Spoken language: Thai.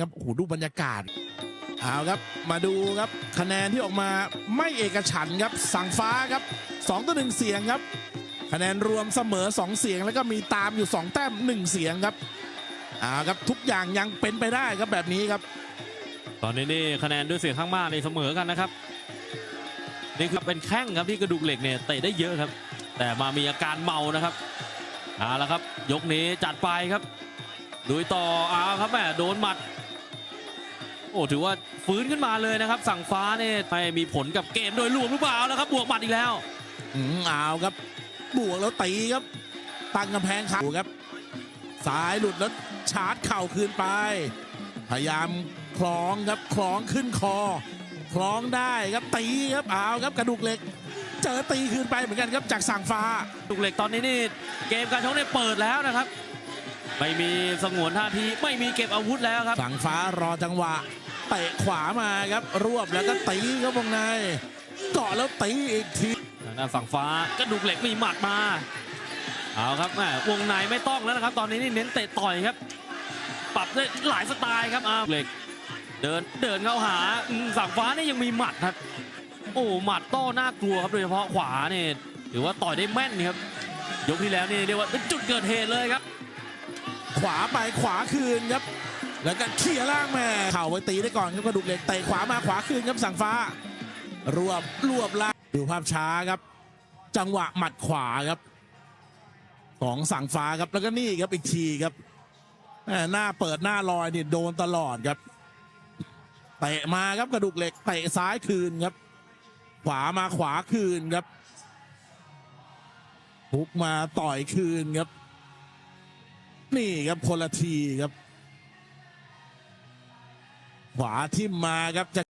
ครับโอ้โหดูบรรยากาศเอาครับมาดูครับคะแนนที่ออกมาไม่เอกฉันครับสั่งฟ้าครับ2ต่อ1เสียงครับ คะแนนรวมเสมอ 2 เสียงแล้วก็มีตามอยู่ 2 แต้ม 1 เสียงครับเอาครับทุกอย่างยังเป็นไปได้ครับแบบนี้ครับ ตอนนี้นี่คะแนนด้วยเสียงข้างมากในเสมอกันนะครับนี่คือเป็นแข้งครับที่กระดูกเหล็กเนี่ยเตะได้เยอะครับ แต่มามีอาการเมานะครับเอาละครับ ยกนี้จัดไปครับลุยต่อเอาครับแม่โดนหมัด โอ้ถือว่าฟื้นขึ้นมาเลยนะครับ สั่งฟ้าเนี่ยไม่มีผลกับเกมโดยรวมหรือเปล่าแล้วครับบวกหมัดอีกแล้วอืมเอาครับ บวกแล้วตีครับตั้งกำแพงขาครับสายหลุดแล้วชาร์จเข่าคืนไป พยายามคล้องครับคล้องขึ้นคอคล้องได้ครับตีครับเอาครับกระดูกเหล็ก เจอตีคืนไปเหมือนกันครับจากสั่งฟ้าลูกเหล็กตอนนี้นี่เกมการชกเนี่ยเปิดแล้วนะครับ ไม่มีสงวนท่าทีไม่มีเก็บอาวุธแล้วครับสั่งฟ้ารอจังหวะ เตะขวามาครับรวบแล้วก็ตีครับวงในเกาะแล้วตีอีกทีทางด้านฝั่งฟ้ากระดูกเหล็กมีหมัดมาเอาครับแม่วงในไม่ต้องแล้วนะครับ ตอนนี้นี่เน้นเตะต่อยครับ ปรับได้หลายสไตล์ครับเอาเหล็ก เดินเดินเข้าหาฝั่งฟ้านี่ยังมีหมัดครับโอ้หมัดโต้น่ากลัวครับโดยเฉพาะขวาเนี่ยถือว่าต่อยได้แม่นครับยกที่แล้วนี่เรียกว่าเป็นจุดเกิดเหตุเลยครับ ขวาไปขวาคืนครับ แล้วก็เขี่ยล่างแม่เข่าไปตีได้ก่อนครับกระดูกเหล็กเตะขวามาขวาคืนครับสังฟ้ารวบรวบล่างดูภาพช้าครับ จังหวะหมัดขวาครับ ของสังฟ้าครับแล้วก็นี่ครับอีกทีครับหน้าเปิดหน้าลอยเนี่ยโดนตลอดครับเตะมาครับกระดูกเหล็กเตะซ้ายคืนครับ ขวามาขวาคืนครับพุกมาต่อยคืนครับ นี่ครับคนละทีครับ ขวาที่มาครับจะ